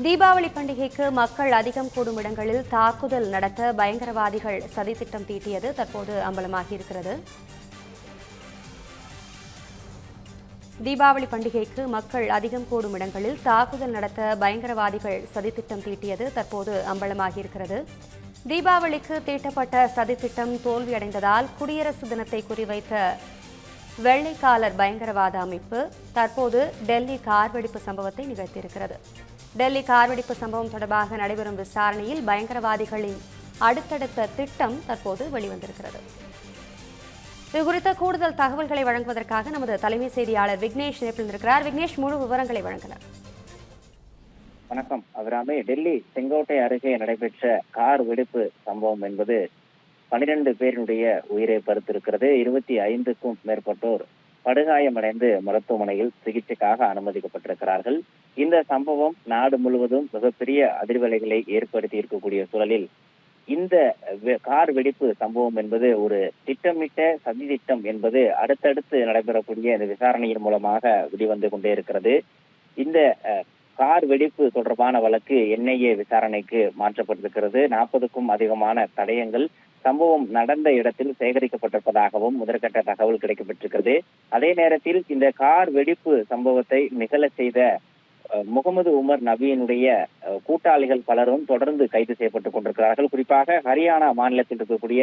தீபாவளி பண்டிகைக்கு மக்கள் அதிகம் கூடும் இடங்களில் தாக்குதல் நடத்த பயங்கரவாதிகள் சதித்திட்டம் தீட்டியது தற்போது அம்பலமாகியிருக்கிறது. தீபாவளி பண்டிகைக்கு மக்கள் அதிகம் கூடும் இடங்களில் தாக்குதல் நடத்த பயங்கரவாதிகள் சதித்திட்டம் தீட்டியது தற்போது அம்பலமாகியிருக்கிறது. தீபாவளிக்கு தீட்டப்பட்ட சதித்திட்டம் தோல்வியடைந்ததால் குடியரசு தினத்தை குறிவைத்த வெள்ளைக்காலர் பயங்கரவாத அமைப்பு தற்போது டெல்லி கார் வெடிப்பு சம்பவத்தை நிகழ்த்தியிருக்கிறது. டெல்லி கார் வெடிப்பு சம்பவம் தொடர்பாக நடைபெறும் விசாரணையில் பயங்கரவாதிகளின் அடுத்தடுத்த திட்டம் தற்போது வெளிவந்திருக்கிறது. இது குறித்த கூடுதல் தகவல்களை வழங்குவதற்காக நமது தலைமை செய்தியாளர் விக்னேஷ் இணைப்பில் இருக்கிறார் விக்னேஷ் முழு விவரங்களை வழங்கினார் வணக்கம். அபிராமி டெல்லி செங்கோட்டை அருகே நடைபெற்ற கார் வெடிப்பு சம்பவம் என்பது பனிரெண்டு பேரினுடைய உயிரை பறித்திருக்கிறது. இருபத்தி ஐந்துக்கும் மேற்பட்டோர் படுகாயமடைந்து மருத்துவமனையில் சிகிச்சைக்காக அனுமதிக்கப்பட்டிருக்கிறார்கள். இந்த சம்பவம் நாடு முழுவதும் மிகப்பெரிய அதிர்வலைகளை ஏற்படுத்தி இருக்கக்கூடிய சூழலில் இந்த கார் வெடிப்பு சம்பவம் என்பது ஒரு திட்டமிட்ட சதி திட்டம் என்பது அடுத்தடுத்து நடைபெறக்கூடிய இந்த விசாரணையின் மூலமாக வெளிவந்து கொண்டே இருக்கிறது. இந்த அஹ், கார் வெடிப்பு தொடர்பான வழக்கு என்ஐஏ விசாரணைக்கு மாற்றப்பட்டிருக்கிறது. நாற்பதுக்கும் அதிகமான தடயங்கள் சம்பவம் நடந்த இடத்தில் சேகரிக்கப்பட்டிருப்பதாகவும் முதற்கட்ட தகவல் கிடைக்கப்பட்டிருக்கிறது. அதே நேரத்தில் இந்த கார் வெடிப்பு சம்பவத்தை நிகழ செய்த அஹ், முகமது உமர் நபியினுடைய அஹ், கூட்டாளிகள் பலரும் தொடர்ந்து கைது செய்யப்பட்டுக் கொண்டிருக்கிறார்கள். குறிப்பாக ஹரியானா மாநிலத்தில் இருக்கக்கூடிய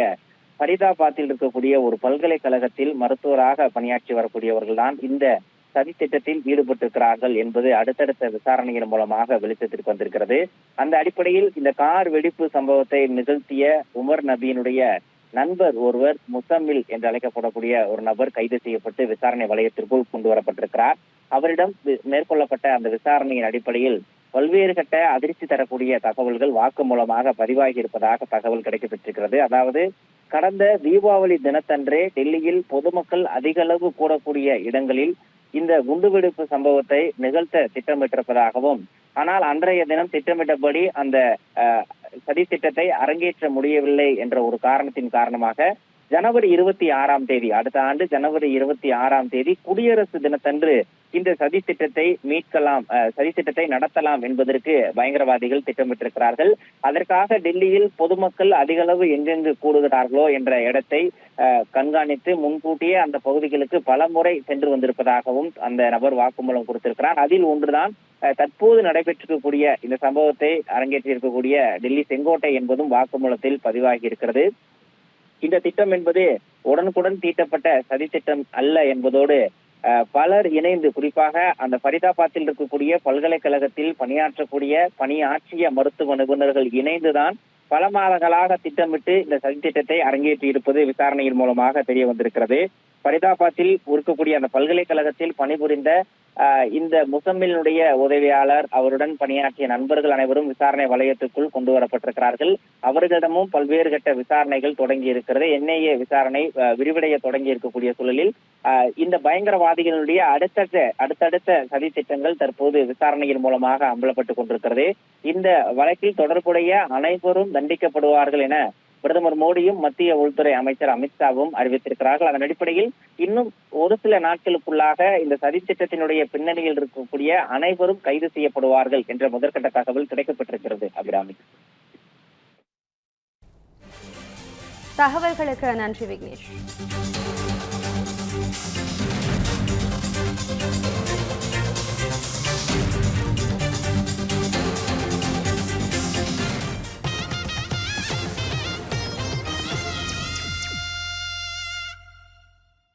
ஃபரிதாபாத்தில் இருக்கக்கூடிய ஒரு பல்கலைக்கழகத்தில் மருத்துவராக பணியாற்றி வரக்கூடியவர்கள்தான் இந்த சதித்திட்டத்தில் ஈடுபட்டிருக்கிறார்கள் என்பது அடுத்தடுத்த விசாரணையின் மூலமாக வெளிச்சத்திற்கு வந்திருக்கிறது. அந்த அடிப்படையில் இந்த கார் வெடிப்பு சம்பவத்தை நிகழ்த்திய உமர் நபியினுடைய நண்பர் ஒருவர் முசம்மில் என்று அழைக்கப்படக்கூடிய ஒரு நபர் கைது செய்யப்பட்டு விசாரணை வளையத்திற்குள் கொண்டு வரப்பட்டிருக்கிறார். அவரிடம் மேற்கொள்ளப்பட்ட அந்த விசாரணையின் அடிப்படையில் பல்வேறு கட்ட அதிர்ச்சி தரக்கூடிய தகவல்கள் வாக்கு மூலமாக பதிவாகி இருப்பதாக தகவல் கிடைக்கப்பட்டிருக்கிறது அதாவது கடந்த தீபாவளி தினத்தன்றே டெல்லியில் பொதுமக்கள் அதிக அளவு கூடக்கூடிய இடங்களில் இந்த குண்டுவெடிப்பு சம்பவத்தை நிகழ்த்த திட்டமிட்டிருப்பதாகவும் ஆனால் அன்றைய தினம் திட்டமிட்டபடி அந்த அஹ், சதி திட்டத்தை அரங்கேற்ற முடியவில்லை என்ற ஒரு காரணத்தின் காரணமாக ஜனவரி இருபத்தி ஆறாம் தேதி அடுத்த ஆண்டு ஜனவரி இருபத்தி ஆறாம் தேதி குடியரசு தினத்தன்று இந்த சதி திட்டத்தை மீட்கலாம் அஹ், சதி திட்டத்தை நடத்தலாம் என்பதற்கு பயங்கரவாதிகள் திட்டமிட்டிருக்கிறார்கள். அதற்காக டெல்லியில் பொதுமக்கள் அதிக அளவு எங்கெங்கு கூடுகிறார்களோ என்ற இடத்தை அஹ், கண்காணித்து முன்கூட்டியே அந்த பகுதிகளுக்கு பல முறை சென்று வந்திருப்பதாகவும் அந்த நபர் வாக்குமூலம் கொடுத்திருக்கிறார். அதில் ஒன்றுதான் அஹ், தற்போது நடைபெற்றிருக்கக்கூடிய இந்த சம்பவத்தை அரங்கேற்றிருக்கக்கூடிய டெல்லி செங்கோட்டை என்பதும் வாக்குமூலத்தில் பதிவாகி இருக்கிறது இந்த திட்டம் என்பது உடனுக்குடன் தீட்டப்பட்ட சதி திட்டம் அல்ல என்பதோடு பலர் இணைந்து குறிப்பாக அந்த ஃபரிதாபாத்தில் இருக்கக்கூடிய பல்கலைக்கழகத்தில் பணியாற்றக்கூடிய பணியாற்றிய மருத்துவ நிபுணர்கள் இணைந்துதான் பல மாதங்களாக திட்டமிட்டு இந்த சதி திட்டத்தை அரங்கேற்றி இருப்பது விசாரணையின் மூலமாக தெரிய வந்திருக்கிறது. ஃபரிதாபாத்தில் இருக்கக்கூடிய அந்த பல்கலைக்கழகத்தில் பணிபுரிந்த அஹ், இந்த முசம்மிலினுடைய உதவியாளர் அவருடன் பணியாற்றிய நண்பர்கள் அனைவரும் விசாரணை வலயத்துக்குள் கொண்டு வரப்பட்டிருக்கிறார்கள். அவர்களிடமும் பல்வேறு கட்ட விசாரணைகள் தொடங்கி இருக்கிறது என்ஐஏ விசாரணை அஹ், விரிவடைய தொடங்கி இருக்கக்கூடிய சூழலில் அஹ், இந்த பயங்கரவாதிகளுடைய அடுத்தடுத்த அடுத்தடுத்த சதி திட்டங்கள் தற்போது விசாரணையின் மூலமாக அம்பலப்பட்டுக் கொண்டிருக்கிறது. இந்த வழக்கில் தொடர்புடைய அனைவரும் தண்டிக்கப்படுவார்கள் என பிரதமர் மோடியும் மத்திய உள்துறை அமைச்சர் அமித்ஷாவும் அறிவித்திருக்கிறார்கள். அதன் அடிப்படையில் இன்னும் ஒரு சில நாட்களுக்குள்ளாக இந்த சதி திட்டத்தினுடைய பின்னணியில் இருக்கக்கூடிய அனைவரும் கைது செய்யப்படுவார்கள் என்ற முதற்கட்ட தகவல் கிடைக்கப்பட்டிருக்கிறது அபிராமி. தகவல்களுக்கு நன்றி விக்னேஷ்.